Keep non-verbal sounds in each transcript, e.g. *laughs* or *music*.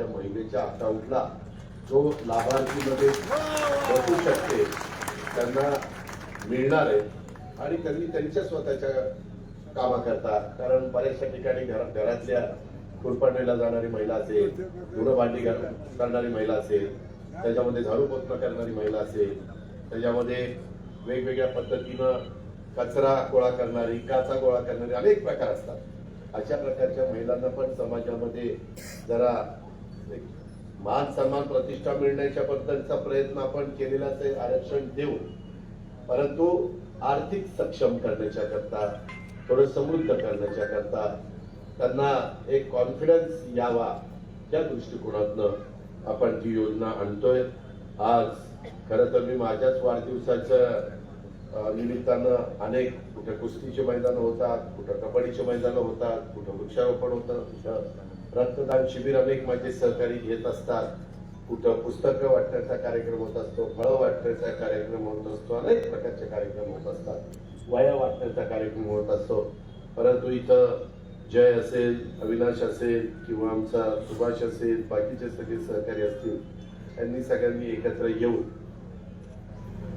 त्या महिलेच्या अकाउंटला जो लाभार्थीमध्ये बसू शकते त्यांना मिळणार आहे आणि त्यांनी त्यांच्या स्वतःच्या कामाकरता कारण बऱ्याचशा ठिकाणी घरात घरातल्या खुरपडणीला जाणारी महिला असेल धुणं भांडी करणारी महिला असेल त्याच्यामध्ये झाडू पोचणं करणारी महिला असेल त्याच्यामध्ये वेगवेगळ्या पद्धतीनं कचरा गोळा करणारी काचा गोळा करणारी अनेक प्रकार असतात. अशा प्रकारच्या महिलांना पण समाजामध्ये जरा मान सन्मान प्रतिष्ठा मिळण्याच्या बद्दलचा प्रयत्न आपण केलेला ते आरक्षण देऊ परंतु आर्थिक सक्षम करण्याच्या करता थोडं समृद्ध करण्याच्या करता त्यांना एक कॉन्फिडन्स यावा त्या दृष्टिकोनातनं आपण ती योजना आणतोय. आज खरं तर मी माझ्याच वाढदिवसाच्या निमित्तानं अनेक कुठं कुस्तीचे मैदान होतात कुठं कबड्डीचे मैदान होतात कुठं वृक्षारोपण होतं कुठं रक्तदान शिबिर अनेक माझे सहकारी घेत असतात. कुठं पुस्तकं वाटण्याचा कार्यक्रम होत असतो फळं वाटण्याचा कार्यक्रम होत असतो अनेक प्रकारचे कार्यक्रम होत असतात. वया वाटण्याचा कार्यक्रम होत असतो. परंतु इथं जय असेल अविनाश असेल किंवा आमचा सुभाष असेल बाकीचे सगळे सहकारी असतील त्यांनी सगळ्यांनी एकत्र येऊन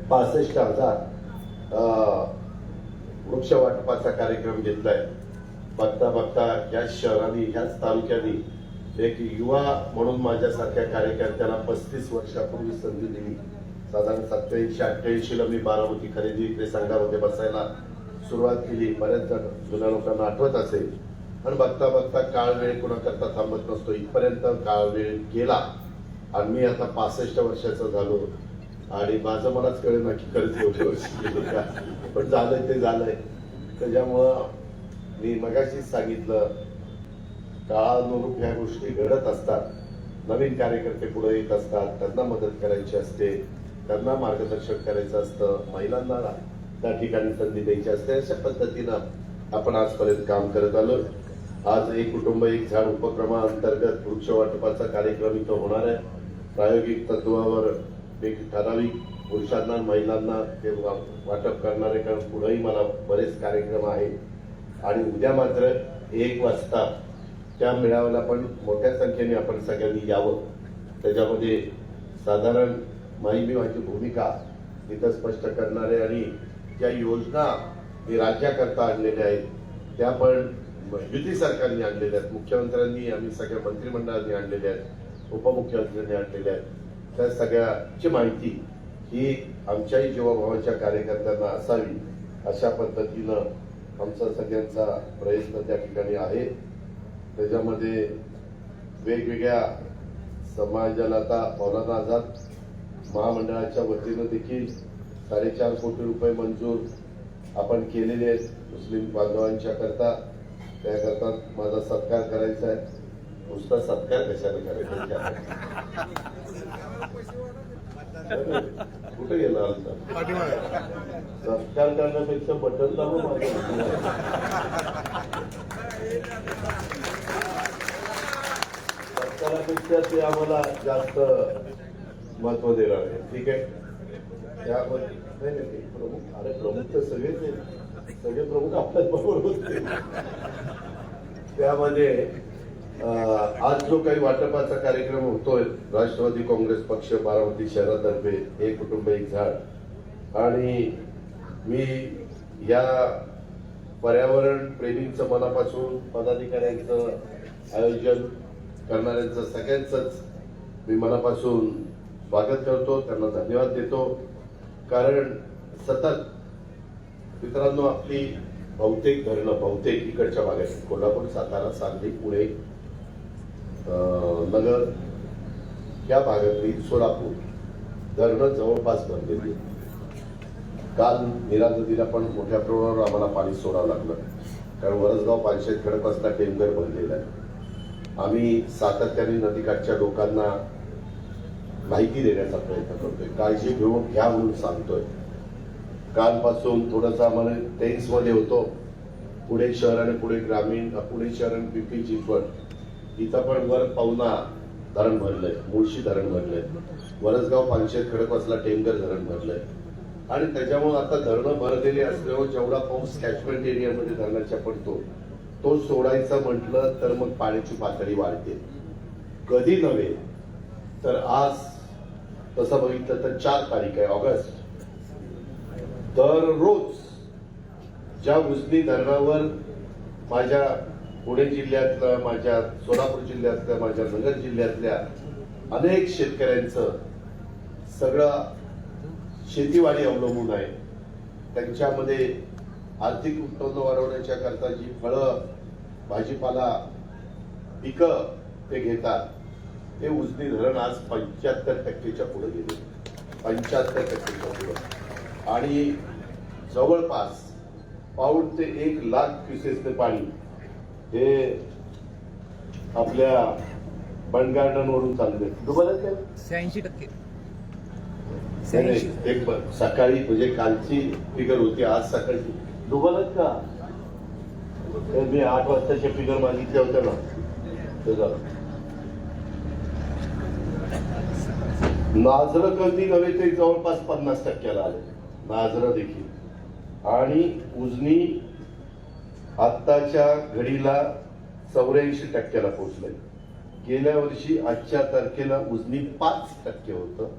पासष्ट हजार वृक्ष वाटपाचा कार्यक्रम घेतलाय. बघता बघता याच शहरांनी याच तालुक्यांनी एक युवा म्हणून माझ्यासारख्या कार्यकर्त्याला पस्तीस वर्षापूर्वी संधी दिली. साधारण सत्याऐंशी अठ्ठ्याऐंशी ला मी बारामती खरेदी विक्री संघामध्ये बसायला सुरुवात केली. बऱ्याच जण जुन्या लोकांना आठवत असेल. आणि बघता बघता काळ वेळ कुणाकरता थांबत नसतो. इथपर्यंत काळ वेळ गेला. आणि मी आता पासष्ट वर्षाचा झालो. आणि माझं मलाच कळेल ना की खरंच एवढे वर्ष पण झालंय ते झालंय. त्याच्यामुळं मी मगाशीच सांगितलं काळानुरूप ह्या गोष्टी घडत असतात. नवीन कार्यकर्ते पुढे येत असतात त्यांना मदत करायची असते त्यांना मार्गदर्शन करायचं असतं महिलांना त्या ठिकाणी संधी द्यायची असते अशा पद्धतीनं आपण आजपर्यंत काम करत आलो आज एक कुटुंब एक झाड उपक्रमाअंतर्गत वृक्ष वाटपाचा कार्यक्रम इथं होणार आहे. प्रायोगिक तत्वावर एक ठराविक पुरुषांना महिलांना ते वा- वाटप करणारे कारण पुढेही मला बरेच कार्यक्रम आहेत. आणि उद्या मात्र एक वाजता त्या मेळाव्याला पण मोठ्या संख्येने आपण सगळ्यांनी यावं. त्याच्यामध्ये साधारण माझी मी माझी भूमिका इथं स्पष्ट करणारे आणि ज्या योजना मी राज्याकरता आणलेल्या आहेत त्या पण युती सरकारने आणलेल्या आहेत. मुख्यमंत्र्यांनी आम्ही सगळ्या मंत्रिमंडळांनी आणलेल्या आहेत उपमुख्यमंत्र्यांनी आणलेल्या आहेत. त्या सगळ्याची माहिती ही आमच्याही जीवाभावाच्या कार्यकर्त्यांना असावी अशा पद्धतीनं आमचा सगळ्यांचा प्रयत्न त्या ठिकाणी आहे. त्याच्यामध्ये वेगवेगळ्या समाजाला आता मौलाना आझाद महामंडळाच्या वतीनं देखील साडेचार कोटी रुपये मंजूर आपण केलेले आहेत मुस्लिम बांधवांच्या करता. त्याकरता माझा सत्कार करायचा आहे. नुसता सत्कार कशाला करायचा? *laughs* कुठे गेला आमचा सत्कार करण्यापेक्षा बटन दाबून माझं ते आम्हाला जास्त महत्त्व देणार आहे. ठीक आहे? त्यामध्ये नाही नाही ते प्रमुख अरे प्रमुख तर सगळेच आहेत. सगळे प्रमुख आपल्याच बरोबर होते. त्यामध्ये आज जो काही वाटपाचा कार्यक्रम होतोय राष्ट्रवादी काँग्रेस पक्ष बारामती शहरातर्फे एक कुटुंब एक झाड. आणि मी या पर्यावरण प्रेमींचं मनापासून पदाधिकाऱ्यांचं आयोजन करणाऱ्यांचं सगळ्यांचंच मी मनापासून स्वागत करतो त्यांना धन्यवाद देतो. कारण सतत मित्रांनो आपली बहुतेक धरणं बहुतेक इकडच्या भागात कोल्हापूर सातारा सांगली पुणे नगर या भागातली सोलापूर धरणं जवळपास भरलेली काल नीरा नदीला पण मोठ्या प्रमाणावर आम्हाला पाणी सोडावं लागलं. कारण वरसगाव पानशेत खडकवासला टेंगर भरलेला आहे. आम्ही सातत्याने नदीकाठच्या लोकांना माहिती देण्याचा प्रयत्न करतोय. काळजी घेऊन घ्या म्हणून सांगतोय. कालपासून थोडंसं आम्हाला टेन्समध्ये होतो. पुणे शहर आणि पुणे ग्रामीण पुणे शहर आणि पिंपरी चिंचवड तिथं पण वर पवना धरण भरलंय मुळशी धरण भरलंय. वरसगाव पानशेत खडकवासला टेमघर धरण भरलंय. आणि त्याच्यामुळे आता धरणं भरलेली असल्यामुळे जेवढा पाऊस कॅचमेंट एरियामध्ये धरणाच्या पडतो तो सोडायचा म्हटलं तर मग पाण्याची पातळी वाढते. कधी नव्हे तर आज तसं बघितलं तर चार तारीख आहे ऑगस्ट. दररोज ज्या उजनी धरणावर माझ्या पुणे जिल्ह्यातल्या माझ्या सोलापूर जिल्ह्यातल्या माझ्या नगर जिल्ह्यातल्या अनेक शेतकऱ्यांचं सगळं शेतीवाडी अवलंबून आहे. त्यांच्यामध्ये आर्थिक उत्पन्न वाढवण्याच्या करता जी फळं भाजीपाला पिकं ते घेतात ते उजनी धरण आज पंच्याहत्तर टक्केच्या पुढे गेले. पंच्याहत्तर टक्केच्या पुढे. आणि जवळपास पाऊण ते एक लाख क्युसेसचे पाणी हे आपल्या बंड गार्डन वरून चालले शहाऐंशी टक्के. एक सकाळी म्हणजे कालची फिगर होती आज सकाळची. डुबलच का? मी आठ वाजताच्या फिगर मागितल्या होत्या ना. ते झालं. नाझरं कमी नव्हे ते जवळपास पन्नास टक्क्याला आले. नाझरं देखील. आणि उजनी आत्ताच्या घडीला चौऱ्याऐंशी टक्क्याला पोहोचलंय. गेल्या वर्षी आजच्या तारखेला उजनी पाच टक्के होतं.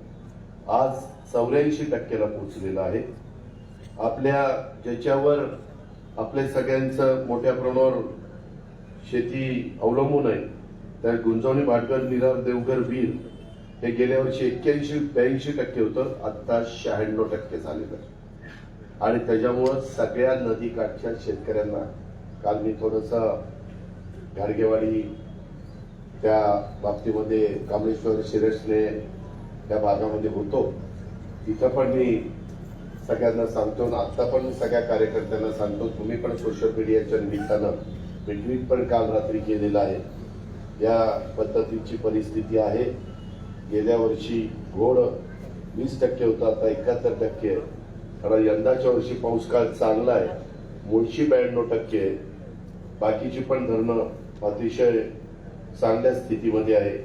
आज चौऱ्याऐंशी टक्क्याला पोहोचलेलं आहे. आपल्या ज्याच्यावर आपल्या सगळ्यांचं मोठ्या प्रमाणावर शेती अवलंबून आहे त्या गुंजवणी भाटकर निराव देवघर वीर हे गेल्या वर्षी एक्क्याऐंशी ब्याऐंशी टक्के होतं. आत्ता शहाण्णव टक्के झालेलं आहे. आणि त्याच्यामुळं सगळ्या नदीकाठच्या शेतकऱ्यांना काल मी थोडस गाडगेवाडी त्या बाबतीमध्ये कामेश्वर शिरसने त्या भागामध्ये होतो. तिथं पण मी सगळ्यांना सांगतो आणि आता पण सगळ्या कार्यकर्त्यांना सांगतो तुम्ही पण सोशल मीडियाच्या निमित्तानं मिटवीट पण काल रात्री केलेलं आहे. या पद्धतीची परिस्थिती आहे. गेल्या वर्षी घोड वीस टक्के होता आता एकाहत्तर टक्के आहे. कारण यंदाच्या वर्षी पाऊस काळ चांगला आहे. मुळशी ब्याण्णव टक्के आहे. बाकीची पण धरणं अतिशय चांगल्या स्थितीमध्ये आहे.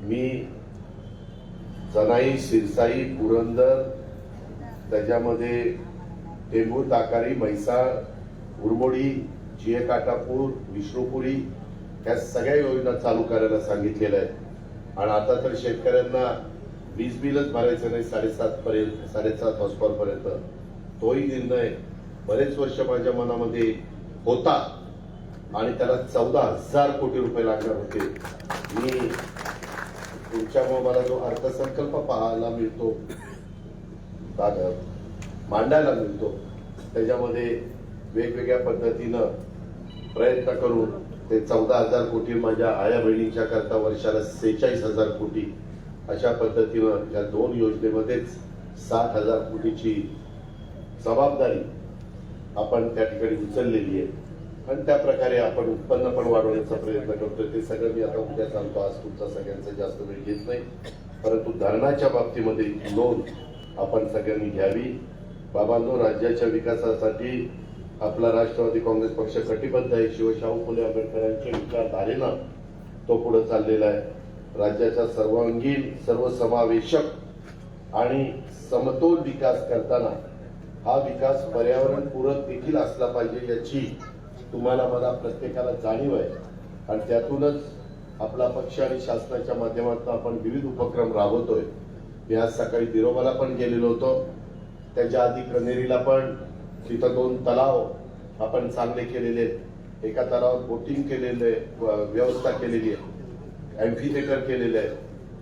मी जनाई सिरसाई पुरंदर त्याच्यामध्ये टेंभूर ताकारी म्हैसाळ उरमोडी जिए काटापूर विष्णुपुरी या सगळ्या योजना चालू करायला सांगितलेल्या आहेत. आणि आता तर शेतकऱ्यांना वीज बिलच भरायचं नाही साडेसात पर्यंत साडेसात हॉस्पॉर पर्यंत. तोही निर्णय बरेच वर्ष माझ्या मनामध्ये होता. आणि त्याला चौदा हजार कोटी रुपये लागणार होते. मी तुमच्यामुळे मला जो अर्थसंकल्प पाहायला मिळतो कागद मांडायला मिळतो त्याच्यामध्ये वेगवेगळ्या पद्धतीनं प्रयत्न करून ते चौदा हजार कोटी माझ्या आया बहिणींच्या करता वर्षाला सेहेचाळीस हजार कोटी अशा पद्धतीनं या दोन योजनेमध्येच साठ हजार कोटीची जबाबदारी आपण त्या ठिकाणी उचललेली आहे. पण त्या प्रकारे आपण उत्पन्न पण वाढवण्याचा प्रयत्न करतोय. ते सगळं मी आता उद्या सांगतो. आज तुमचा सगळ्यांचा जास्त वेळ घेत नाही. परंतु धरणाच्या बाबतीमध्ये नोंद आपण सगळ्यांनी घ्यावी. बाबांनो राज्याच्या विकासासाठी आपला राष्ट्रवादी काँग्रेस पक्ष कटिबद्ध आहे. शिवशाहू फुले आंबेडकरांच्या विचारधारेनं तो पुढे चाललेला आहे. राज्याचा सर्वांगीण सर्वसमावेशक आणि समतोल विकास करताना हा विकास पर्यावरण पूरक देखील असला पाहिजे याची तुम्हाला मला प्रत्येकाला जाणीव आहे. आणि त्यातूनच आपला पक्ष आणि शासनाच्या माध्यमातून आपण विविध उपक्रम राबवतोय. मी आज सकाळी दिरोबाला पण गेलेलो होतो. त्याच्या आधी कनेरीला पण तिथं दोन तलाव आपण चांगले केलेले आहेत. एका तलावात बोटिंग केलेले व्यवस्था केलेली आहे. एम्फी थिएटर केलेले आहे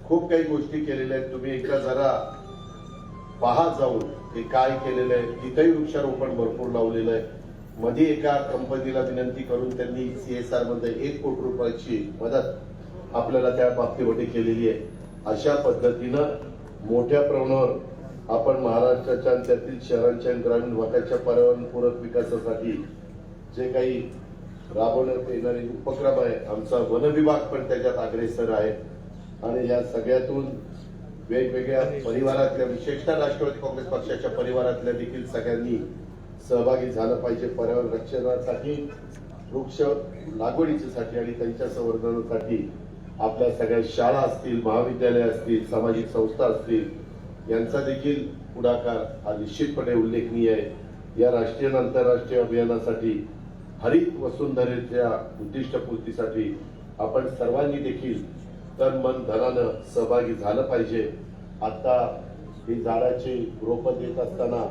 खूप काही गोष्टी केलेल्या आहेत. तुम्ही एकदा जरा पहा जाऊन हे काय केलेलं आहे. तिथंही वृक्षारोपण भरपूर लावलेलं आहे. मध्ये एका कंपनीला विनंती करून त्यांनी सीएसआरमध्ये एक कोटी रुपयाची मदत आपल्याला त्या बाबतीमध्ये केलेली आहे. अशा पद्धतीनं मोठ्या प्रमाणावर आपण महाराष्ट्राच्या आणि त्यातील शहरांच्या ग्रामीण भागाच्या पर्यावरणपूरक विकासासाठी जे काही राबवण्यात येणारे उपक्रम आहे आमचा वन विभाग पण त्याच्यात अग्रेसर आहे. आणि या सगळ्यातून वेगवेगळ्या परिवारातल्या विशेषतः राष्ट्रवादी काँग्रेस पक्षाच्या परिवारातल्या देखील सगळ्यांनी सहभागी झालं पाहिजे पर्यावरण रक्षणासाठी वृक्ष लागवडीसाठी आणि त्यांच्या संवर्धनासाठी. आपल्या सगळ्या शाळा असतील महाविद्यालय असतील सामाजिक संस्था असतील यांचा देखील पुढाकार हा निश्चितपणे उल्लेखनीय आहे. या राष्ट्रीय आणि आंतरराष्ट्रीय अभियानासाठी हरित वसुंधरेच्या उद्दिष्टपूर्तीसाठी आपण सर्वांनी देखील तन मन धनानं सहभागी झालं पाहिजे. आता ही झाडाची रोपं देत असताना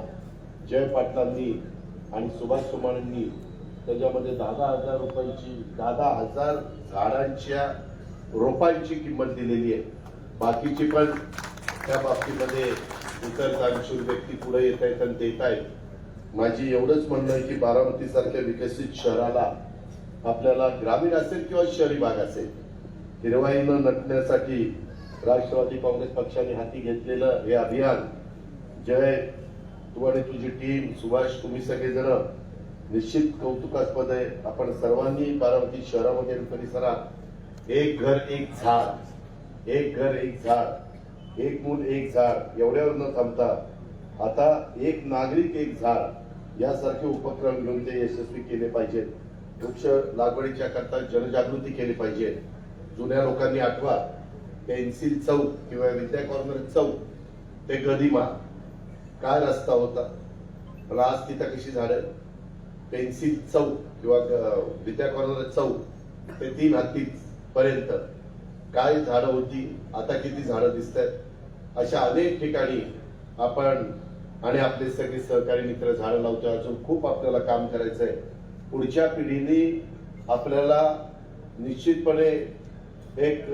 जय पाटलांनी आणि सुभाष चव्हाणांनी त्याच्यामध्ये दहा दहा हजार रुपयांची दहा दहा हजार झाडांच्या रोपांची किंमत दिलेली आहे. बाकीची पण त्या बाबतीमध्ये इतर दानशूर व्यक्ती पुढे येत आहेत आणि देत आहेत. माझी एवढंच म्हणणं आहे की बारामती सारख्या विकसित शहराला आपल्याला ग्रामीण असेल किंवा शहरी भाग असेल हिरवाईनं नटण्यासाठी राष्ट्रवादी काँग्रेस पक्षाने हाती घेतलेलं हे अभियान जय तू आणि तुझी टीम सुभाष तुम्ही सगळेजण निश्चित कौतुकास्पद आहे. आपण सर्वांनी बारामती शहरामध्ये आणि परिसरात एक घर एक झाड एक घर एक झाड एक मूल एक झाड एवढ्यावर न थांबता आता एक नागरिक एक झाड यासारखे उपक्रम घेऊन ते यशस्वी केले पाहिजेत. वृक्ष लागवडीच्या करता जनजागृती केली पाहिजे. जुन्या लोकांनी आठवा पेन्सिल चौक किंवा विद्या कॉर्नर चौक ते गदिमा काय रस्ता होता? पण आज तिथं कशी झाडं पेन्सिल चौक किंवा विद्या कॉर्नर चौक ते तीन हत्ती पर्यंत काय झाडं होती? आता किती झाडं दिसत आहेत अशा अनेक ठिकाणी आपण आणि आपले सगळे सहकारी मित्र झाडं लावतो अजून खूप आपल्याला काम करायचं आहे पुढच्या पिढीने आपल्याला निश्चितपणे एक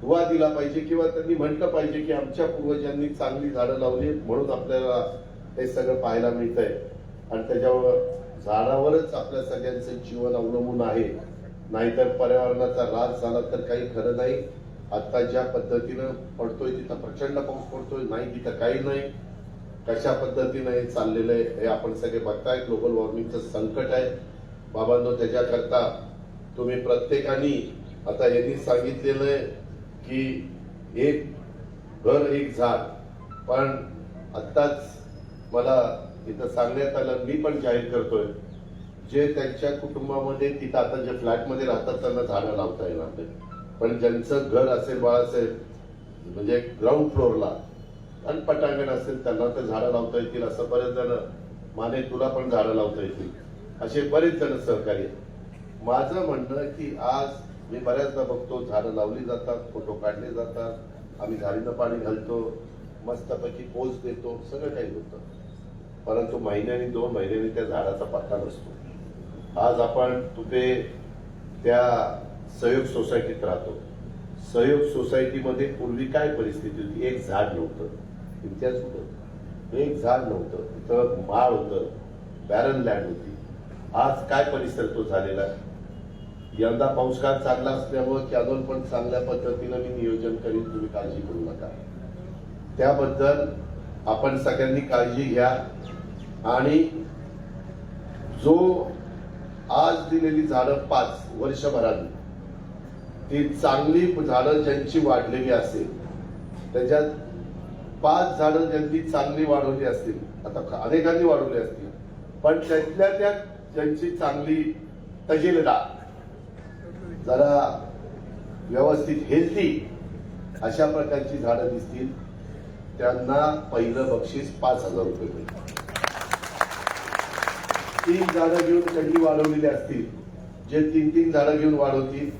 दुवा दिला पाहिजे किंवा त्यांनी म्हटलं पाहिजे की आमच्या पूर्वजांनी चांगली झाडं लावली म्हणून आपल्याला हे सगळं पाहायला मिळतंय. आणि त्याच्यावर झाडावरच आपल्या सगळ्यांचं जीवन अवलंबून आहे. नाहीतर पर्यावरणाचा ऱ्हास झाला तर काही खरं नाही. आता ज्या पद्धतीनं पडतोय तिथं प्रचंड पाऊस पडतोय नाही तिथं काही नाही. कशा पद्धतीनं हे चाललेलं आहे हे आपण सगळे बघताय. ग्लोबल वॉर्मिंगचं संकट आहे. बाबांनो त्याच्याकरता तुम्ही प्रत्येकानी आता यांनी सांगितलेलं आहे की एक घर एक झाड. पण आत्ताच मला तिथं सांगण्यात आलं मी पण जाहीर करतोय जे त्यांच्या कुटुंबामध्ये तिथं आता जे फ्लॅटमध्ये राहतात त्यांना झाडं लावता येणार नाही पण ज्यांचं घर असेल बाळासाहेब म्हणजे ग्राउंड फ्लोअरला आणि पटांगण असेल त्यांना तर झाडं लावता येतील असं बरेच जण माने तुला पण झाडं लावता येतील. असे बरेच जण सहकारी माझं म्हणणं की आज मी बऱ्याचदा बघतो झाडं लावली जातात फोटो काढले जातात आम्ही झाडीनं पाणी घालतो मस्तपैकी पोच देतो सगळं काही होतं. परंतु महिन्यानी दोन महिन्यांनी त्या झाडाचा पत्ता नसतो. आज आपण तुझे त्या सहयोग सोसायटीत राहतो. सहयोग सोसायटीमध्ये पूर्वी काय परिस्थिती होती? एक झाड नव्हतं. इम्तियाज होतं? एक झाड नव्हतं. तिथं माळ होतं. बॅरन लँड होती. आज काय परिसर तो झालेला? आहे यंदा पाऊसकाळ चांगला असल्यामुळे कॅनोल पण चांगल्या पद्धतीनं मी नियोजन करीन तुम्ही काळजी करू नका. त्याबद्दल आपण सगळ्यांनी काळजी घ्या आणि जो आज दिलेली झाडं पाच वर्षभरात ती चांगली झाडं ज्यांची वाढलेली असेल त्याच्यात पाच झाडं ज्यांनी चांगली वाढवली असतील आता अनेकांनी वाढवली असतील पण त्यातल्या त्या ज्यांची चांगली तजेलदार जरा व्यवस्थित हेल्थी अशा प्रकारची झाडं दिसतील. त्यांना पहिलं बक्षीस पाच हजार रुपये मिळेल. तीन झाडं घेऊन त्यांनी वाढवलेली असतील. जे तीन तीन झाडं घेऊन वाढवतील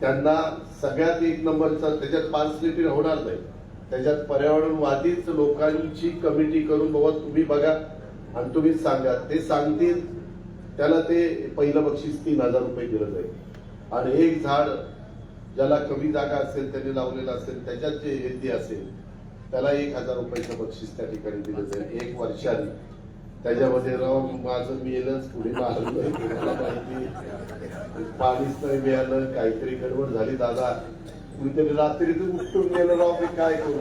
त्यांना सगळ्यात एक नंबरचा त्याच्यात पाच लिटर होणार नाही. त्याच्यात पर्यावरणवादीच लोकांची कमिटी करून बाबा तुम्ही बघा आणि तुम्ही सांगा. ते सांगतील त्याला ते पहिलं बक्षीस तीन हजार रुपये दिलं जाईल. आणि एक झाड ज्याला कमी जागा असेल त्याने लावलेलं असेल त्याच्यात जे हेल्दी असेल त्याला एक हजार रुपयाचं बक्षीस त्या ठिकाणी दिलं जाईल एक वर्षाने. त्याच्यामध्ये राव माझं मेलच पुढे माहिती पाणीच नाही मिळालं काहीतरी गडबड झाली दादा. कुणीतरी रात्रीतून उठून गेलं राव मी काय करू?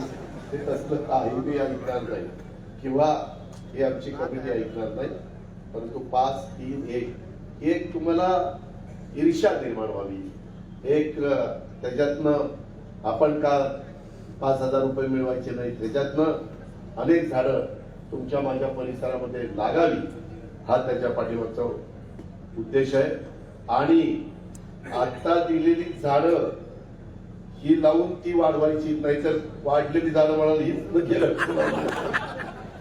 ते तसलं काही मी ऐकणार नाही. किंवा हे आमची कमिटी ऐकणार नाही. परंतु पाच तीन एक. एक तुम्हाला ईर्षा निर्माण व्हावी. एक त्याच्यातनं आपण का पाच हजार रुपये मिळवायचे नाही त्याच्यातनं अनेक झाडं तुमच्या माझ्या परिसरामध्ये लागावी हा त्याच्या पाठीमागचा उद्देश आहे. आणि आता दिलेली झाडं ही लावून ती वाढवायची नाहीतर वाढलेली झाडं म्हणाल हीच न केलं.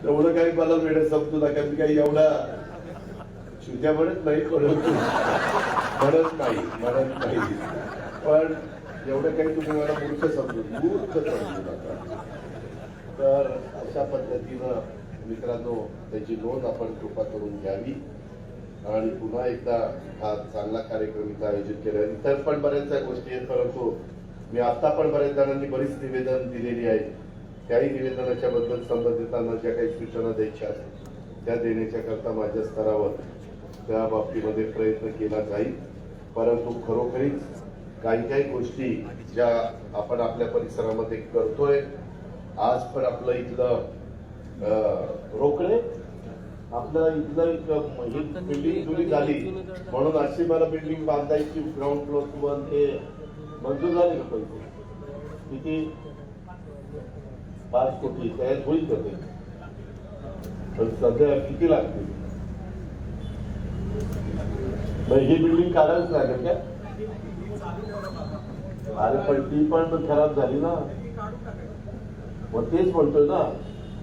एवढं काही मला वेळ समजू नका. मी काही एवढा तुझ्या म्हणत नाही परंतु म्हणत नाही म्हणत नाही. पण एवढं काही तुम्ही मला मूर्ख समजू मूर्ख समजू नका तर अशा पद्धतीनं मित्रांनो त्याची नोंद आपण कृपा करून घ्यावी. आणि पुन्हा एकदा हा चांगला कार्यक्रम इथं आयोजित केला इतर पण बऱ्याचशा गोष्टी आहेत परंतु मी आता पण बऱ्याच जणांनी बरीच निवेदन दिलेली आहेत त्याही निवेदनाच्या बद्दल संबंधितांना ज्या काही सूचना द्यायच्या आहेत त्या देण्याच्या करता माझ्या स्तरावर त्या बाबतीमध्ये प्रयत्न केला जाईल. परंतु खरोखरीच काही काही गोष्टी ज्या आपण आपल्या परिसरामध्ये करतोय आज पण आपलं इथलं रोकडे आपलं इथलं एक बिल्डिंग जुनी झाली. म्हणून अशी मला बिल्डिंग बांधायची ग्राउंड फ्लोअर वन हे मंजूर झाले का पैसे? किती? पाच कोटी. तयार होईल का ते? पण सध्या किती लागतील? ही बिल्डिंग काढायलाच लागेल का? अरे पण ती पण खराब झाली ना. मग तेच म्हणतोय ना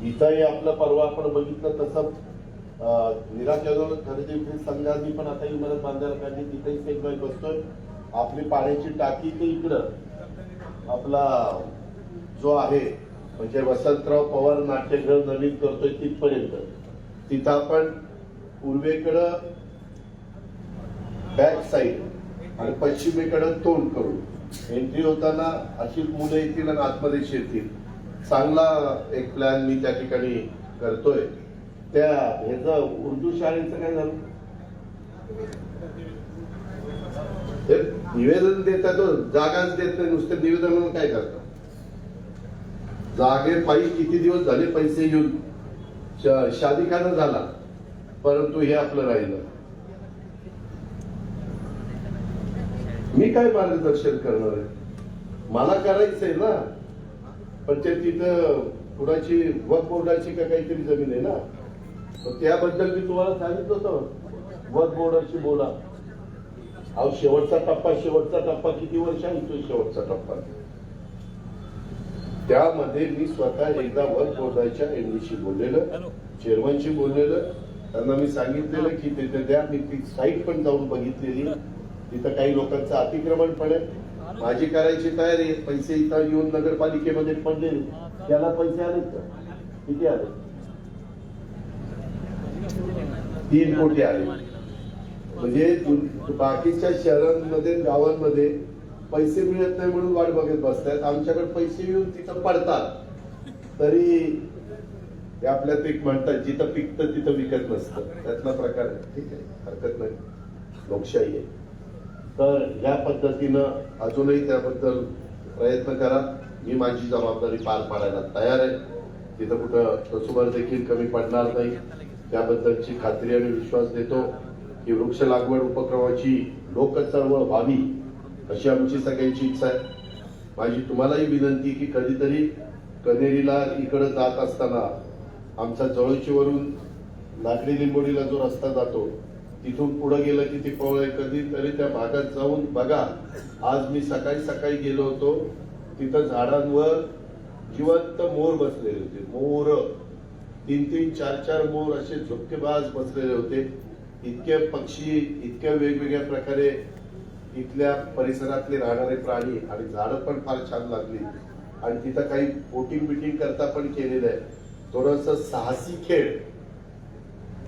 इथंही आपलं परवा आपण बघितलं तसं निराजवळ खरेदी विक्री पण आता इमारत बांधायला पाहिजे तिथेही सेगवाई बसतोय. आपली पाण्याची टाकी ते इकडं. आपला जो आहे म्हणजे वसंतराव पवार नाट्यगृह नवीन करतोय तिथपर्यंत. तिथं आपण पूर्वेकडं बॅक साईड आणि पश्चिमेकडं तोंड करू एंट्री होताना अशी मुलं येतील आणि आतमध्ये शिरतील चांगला एक प्लॅन मी त्या ठिकाणी करतोय. त्या ह्याचं उर्दू शाळेचं काय झालं? ते निवेदन देतात हो, जागाच देत नाही. नुसतं निवेदन काय करतात? जागे पायी किती दिवस झाले पैसे घेऊन? शादी खाना झाला. परंतु हे आपलं राहिलं. मी काय मार्गदर्शन करणार आहे? मला करायचंय ना. पण ते तिथं कुणाची वक बोर्डाची का काहीतरी जमीन आहे ना? त्याबद्दल मी तुम्हाला सांगितलं होतं. वक बोर्डाची बोला. अहो शेवटचा टप्पा शेवटचा टप्पा किती वर्ष आहे तो शेवटचा टप्पा? त्यामध्ये मी स्वतः एकदा वर्क बोर्डाच्या एमडीशी बोललेलं चेअरमनशी बोललेलं. त्यांना मी सांगितलेलं की तिथे द्या मी ती साईट पण जाऊन बघितलेली. तिथं काही लोकांचं अतिक्रमण पण आहे माझी करायची तयारी आहे पैसे इथं येऊन नगरपालिकेमध्ये पडले. त्याला पैसे आले का? किती आले? तीन कोटी आले. म्हणजे बाकीच्या शहरांमध्ये गावांमध्ये पैसे मिळत नाही म्हणून वाट बघत बसतायत. आमच्याकडे पैसे येऊन तिथं पडतात. तरी ते आपल्यात एक म्हणतात जिथं पिकतं तिथं विकत नसतं त्यातला प्रकार आहे. ठीक आहे. हरकत नाही. लोकशाही आहे. तर या पद्धतीनं अजूनही त्याबद्दल प्रयत्न करा. मी माझी जबाबदारी पार पाडायला तयार आहे. तिथं कुठं तसुबर देखील कमी पडणार नाही. त्याबद्दलची खात्री आणि विश्वास देतो की वृक्ष लागवड उपक्रमाची लोक चळवळ व्हावी अशी आमची सगळ्यांची इच्छा आहे. माझी तुम्हालाही विनंती की कधीतरी कनेरीला इकडं जात असताना आमचा जवळचीवरून लाकडी लिंबोडीला जो रस्ता जातो तिथून पुढे गेलं की ते पवळे कधी कधीतरी त्या भागात जाऊन बघा. आज मी सकाळी सकाळी गेलो होतो. तिथं झाडांवर जिवंत मोर बसलेले होते. मोर. तीन तीन चार चार मोर असे झोपकेबाज बसलेले होते. इतके पक्षी इतक्या वेगवेगळ्या प्रकारे इथल्या परिसरातले राहणारे प्राणी आणि झाडं पण फार छान लागली. आणि तिथं काही बोटिंग बिटिंग करता पण केलेलं आहे. थोडस साहसी खेळ.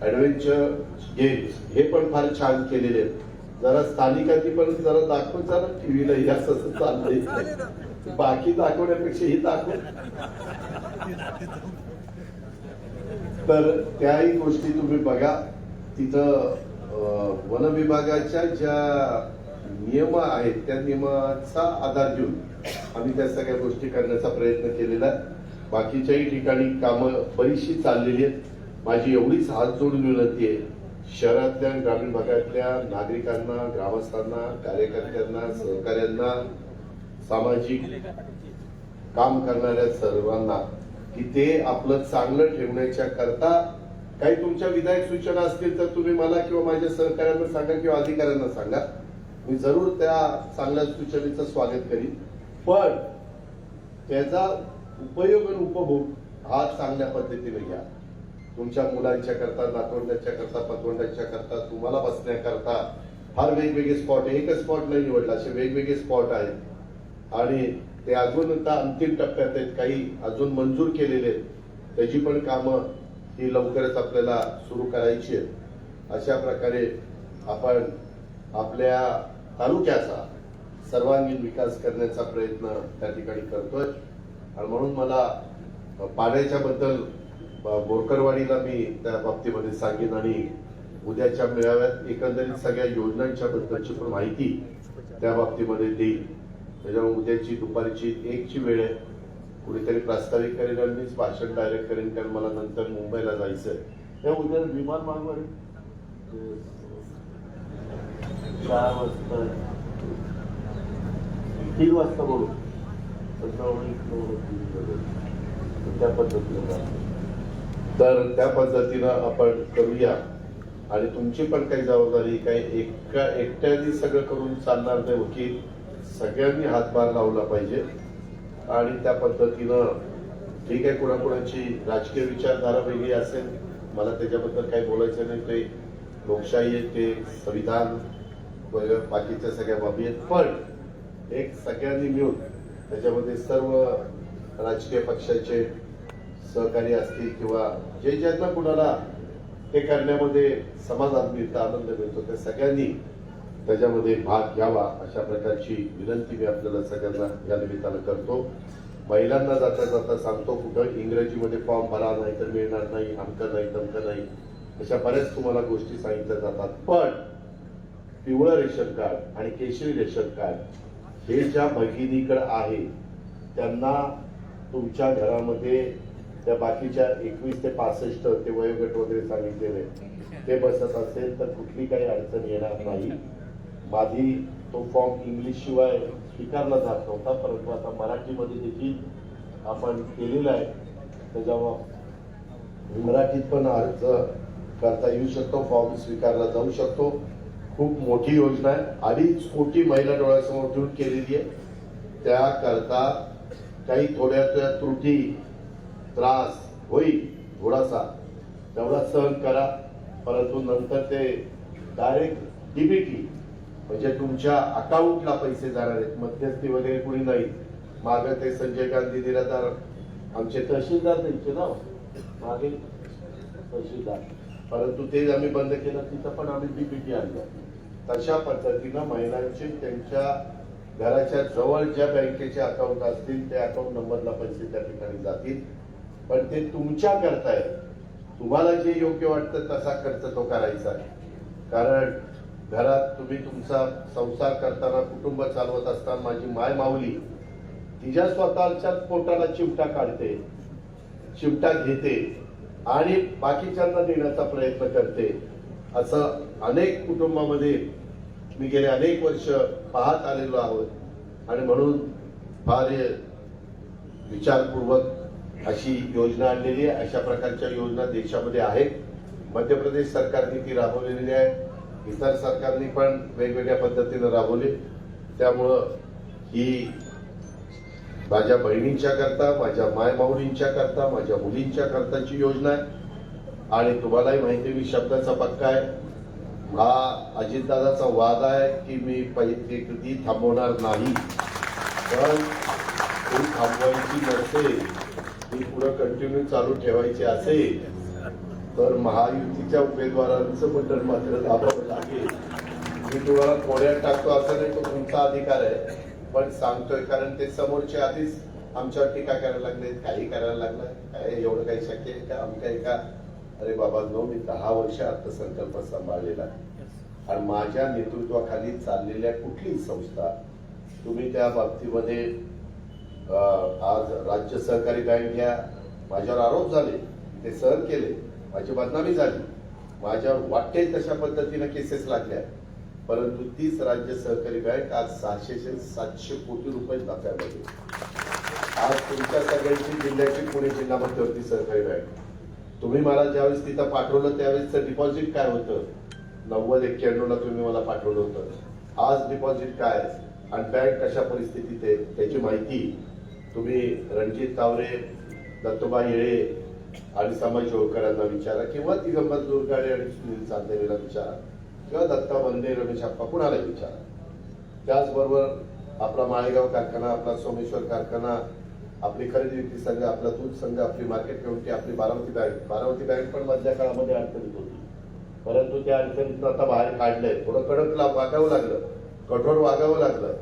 ऍडव्हेंचर गेम्स हे पण फार छान केलेले आहेत. जरा स्थानिकांनी पण जरा दाखवत जरा टीव्हीला हे असं असं चाललंय. बाकी दाखवण्यापेक्षा ही दाखव. तर त्याही गोष्टी तुम्ही बघा. तिथं वन विभागाच्या ज्या नियम आहेत त्या नियमाचा आधार घेऊन आम्ही त्या सगळ्या गोष्टी करण्याचा प्रयत्न केलेला आहे. बाकीच्याही ठिकाणी कामं बरीचशी चाललेली आहेत. माझी एवढीच हात जोडून विनंती आहे. शहरातल्या ग्रामीण भागातल्या नागरिकांना ग्रामस्थांना कार्यकर्त्यांना सहकाऱ्यांना सामाजिक काम करणाऱ्या सर्वांना की ते आपलं चांगलं ठेवण्याच्या करता काही तुमच्या विधायक सूचना असतील तर तुम्ही मला किंवा माझ्या सहकाऱ्यांना सांगा किंवा अधिकाऱ्यांना सांगा. मी जरूर त्या चांगल्या सूचनेचं स्वागत करीन. पण त्याचा उपयोग आणि उपभोग हा चांगल्या पद्धतीने घ्या. तुमच्या मुलांच्या करता नातवंडांच्या करता पतवंडांच्या करता तुम्हाला बसण्याकरता फार वेगवेगळे स्पॉट आहे एकच स्पॉट नाही निवडला असे वेगवेगळे स्पॉट आहेत. आणि ते अजून आता अंतिम टप्प्यात आहेत काही अजून मंजूर केलेले आहेत. त्याची पण कामं ही लवकरच आपल्याला सुरू करायची आहेत. अशा प्रकारे आपण आपल्या तालुक्याचा सर्वांगीण विकास करण्याचा प्रयत्न त्या ठिकाणी करतोय. आणि म्हणून मला पाण्याच्या बद्दल बोरकरवाडीला मी त्या बाबतीमध्ये सांगेन आणि उद्याच्या मेळाव्यात एकंदरीत सगळ्या योजनांच्या बद्दलची पण माहिती त्या बाबतीमध्ये देईल. त्याच्यामुळे उद्याची दुपारची एकची वेळ आहे. कुणीतरी प्रास्ताविक करेन आणि मीच भाषण डायरेक्ट करेन कारण मला नंतर मुंबईला जायचंय. त्या उद्या विमान मागवार चार वाजता. तीन वाजता बोलू. त्या पद्धतीनं. तर त्या पद्धतीनं आपण करूया. आणि तुमची पण काही जबाबदारी काही एका एकट्याने सगळं करून चालणार नाही वकील. सगळ्यांनी हातभार लावला पाहिजे. आणि त्या पद्धतीनं ठीक आहे कुणाकुणाची राजकीय विचारधारा वेगळी असेल मला त्याच्याबद्दल काही बोलायचं नाही ते लोकशाही आहे ते संविधान वगैरे बाकीच्या सगळ्या बाबी आहेत. पण एक सगळ्यांनी मिळून त्याच्यामध्ये सर्व राजकीय पक्षाचे सहकारी असतील किंवा जे ज्यांना कुणाला ते करण्यामध्ये समाधान मिळतं आनंद मिळतो त्या सगळ्यांनी त्याच्यामध्ये भाग घ्यावा अशा प्रकारची विनंती मी आपल्याला सगळ्यांना या निमित्तानं करतो. महिलांना जाता जाता सांगतो कुठं इंग्रजीमध्ये फॉर्म भरा नाही तर मिळणार नाही अमकं नाही तमकं नाही. अशा बऱ्याच तुम्हाला गोष्टी सांगितल्या जातात. पण पिवळं रेशन कार्ड आणि केशरी रेशन कार्ड हे ज्या भगिनीकडे आहे त्यांना तुमच्या घरामध्ये त्या बाकीच्या एकवीस ते पासष्ट ते वयोगट वगैरे सांगितलेले ते बसत असेल तर कुठली काही अडचण येणार नाही. माझी तो फॉर्म इंग्लिश शिवाय स्वीकारला जात नव्हता परंतु आता मराठीमध्ये देखील आपण केलेला आहे. त्याच्यामुळं मराठीत पण अर्ज करता येऊ शकतो फॉर्म स्वीकारला जाऊ शकतो. खूप मोठी योजना आहे. अडीच कोटी महिला डोळ्यासमोर ठेवून केलेली आहे. त्याकरता काही थोड्या त्या त्रुटी त्रास होईल थोडासा तेवढा सहन करा. परंतु नंतर ते डायरेक्ट डीबीटी म्हणजे तुमच्या अकाउंटला पैसे जाणार आहेत मध्यस्थी वगैरे कुणी नाही. मागे ते संजय गांधी निराधार आमचे तहसीलदार त्यांचे ना हो. मागे तहसीलदार. परंतु ते आम्ही बंद केलं तिथं पण आम्ही डीबीटी आणलं. तशा पद्धतीनं महिलांचे त्यांच्या घराच्या जवळ ज्या बँकेचे अकाउंट असतील त्या अकाउंट नंबरला पैसे त्या ठिकाणी जातील. पण ते तुमच्या करताय तुम्हाला जे योग्य वाटतं तसा खर्च तो करायचा आहे. कारण घरात तुम्ही तुमचा संसार करताना कुटुंब चालवत असताना माझी माय माऊली तिच्या स्वतःच्या पोटाला चिमटा काढते चिमटा घेते आणि बाकीच्यांना देण्याचा प्रयत्न करते. असं अनेक कुटुंबामध्ये मी गेले अनेक वर्ष पाहत आलेलो आहोत. आणि म्हणून फार विचारपूर्वक अशी योजना आणलेली आहे. अशा प्रकारच्या योजना देशामध्ये आहेत. मध्य प्रदेश सरकारने ती राबवलेली आहे. इतर सरकारने पण वेगवेगळ्या पद्धतीनं राबवली. त्यामुळं ही माझ्या बहिणींच्या करता माझ्या मायमाऊलींच्या करता माझ्या मुलींच्या करताची योजना आहे. आणि तुम्हालाही माहिती आहे, मी शब्दाचा पक्का आहे. हा अजितदादाचा वाद आहे की मी पैसे कधी थांबवणार नाही. पण ती थांबवायची नसेल ती कंटिन्यू चालू ठेवायची असेल तर महायुतीच्या उमेदवारांचं बटन मात्र दाबावं लागेल. मी तुम्हाला कोड्यात टाकतो असं नाही तो तुमचा अधिकार आहे. पण सांगतोय कारण ते समोरचे आधीच आमच्यावर टीका करायला लागले काही करायला लागलाय. काय एवढं काही शक्य आहे का? आमच्या एका अरे बाबा नो मी दहा वर्ष अर्थसंकल्प सांभाळलेला आणि माझ्या नेतृत्वाखाली चाललेल्या कुठलीही संस्था तुम्ही त्या बाबतीमध्ये अं, आज राज्य सहकारी बँक घ्या माझ्यावर आरोप झाले ते सहन केले माझी बदनामी झाली. माझ्यावर वाटते तशा पद्धतीनं केसेस लागल्या. परंतु तीच राज्य सहकारी बँक आज सहाशे सातशे कोटी रुपये नफ्यामध्ये आज तुमच्या सगळ्यांची जिल्ह्याची पुणे जिल्हा मध्यवर्ती सहकारी बँक. तुम्ही मला ज्यावेळेस तिथं पाठवलं त्यावेळेसचं डिपॉझिट काय होतं? नव्वद एक्क्याण्णवला तुम्ही मला पाठवलं होतं. आज डिपॉझिट काय? आणि बँक कशा परिस्थितीत आहे? त्याची माहिती तुम्ही रणजित तावरे दत्तोबा येळे आणि समाज होळकरांना विचारा किंवा दिगंबर दुर्गाडे आणि सुनील चांदेरीला विचारा किंवा दत्ता बंदे रमेश अप्पा कुणाला विचारा. त्याचबरोबर आपला माळेगाव कारखाना आपला सोमेश्वर कारखाना आपली खरेदी विक्री संघ आपला दूध संघ आपली मार्केट कमिटी आपली बारामती बँक. बारामती बँक पण मधल्या काळामध्ये अडचणीत होती. परंतु त्या अडचणीतून आता बाहेर काढलंय. थोडं कडक वागावं लागलं. कठोर वागावं लागलं.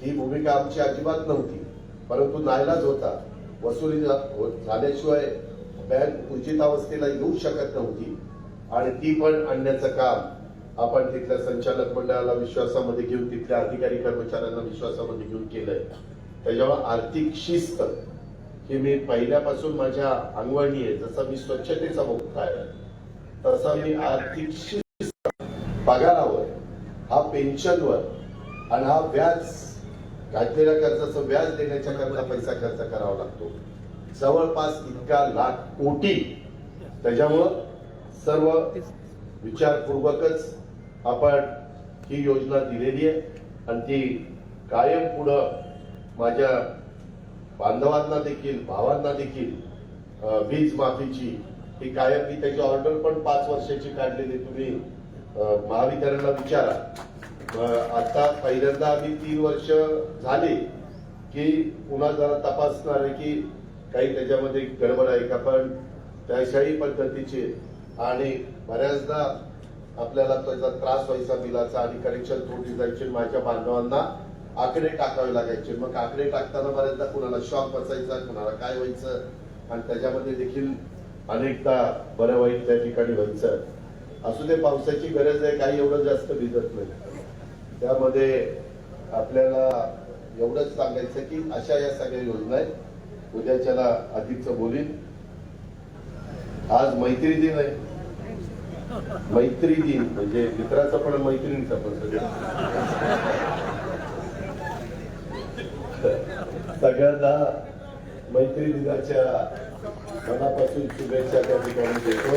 ती भूमिका आमची अजिबात नव्हती. परंतु नाईलाज होता. वसुली झाल्याशिवाय बँक उचित अवस्थेला येऊ शकत नव्हती. आणि ती पण आणण्याचं काम आपण तिथल्या संचालक मंडळाला विश्वासामध्ये घेऊन तिथल्या अधिकारी कर्मचाऱ्यांना विश्वासामध्ये घेऊन केलंय. त्याच्यामुळे आर्थिक शिस्त हे मी पहिल्यापासून माझ्या अंगवळणी आहे. जसं मी स्वच्छतेचा मुक्त आहे तसा मी आर्थिक शिस्त पगारावर हा पेन्शनवर आणि हा व्याज घातलेल्या कर्जाचं व्याज देण्याच्या करता पैसा खर्च करावा लागतो. जवळपास इतका लाख कोटी. त्याच्यामुळं सर्व विचारपूर्वकच आपण ही योजना दिलेली आहे. आणि ती कायम पुढं माझ्या बांधवांना देखील भावांना देखील वीज माफीची ही कायम मी त्याची ऑर्डर पण पाच वर्षाची काढलेली तुम्ही महावितरणला विचारा. आता पहिल्यांदा आम्ही तीन वर्ष झाली की पुन्हा जरा तपासणार आहे की काही त्याच्यामध्ये गडबड आहे का पण त्याशाही पद्धतीचे आणि बऱ्याचदा आपल्याला त्याचा त्रास व्हायचा बिलाचा आणि कनेक्शन तोडली जायचे माझ्या बांधवांना आकडे टाकावे लागायचे. मग आकडे टाकताना बऱ्याचदा कुणाला शॉक बसायचा कुणाला काय व्हायचं आणि त्याच्यामध्ये देखील अनेकदा बरं वाईट त्या ठिकाणी व्हायचं. असू दे पावसाची गरज आहे काही एवढं जास्त भिजत नाही. त्यामध्ये आपल्याला एवढंच सांगायचं की अशा या सगळ्या योजना आहेत. उद्याच्याला अधिकच बोलीन. आज मैत्री दिन आहे. मैत्री दिन म्हणजे मित्राचा पण मैत्रिणीचा पण सगळ्यांना मैत्री दिनाच्या मनापासून शुभेच्छा त्या ठिकाणी देतो.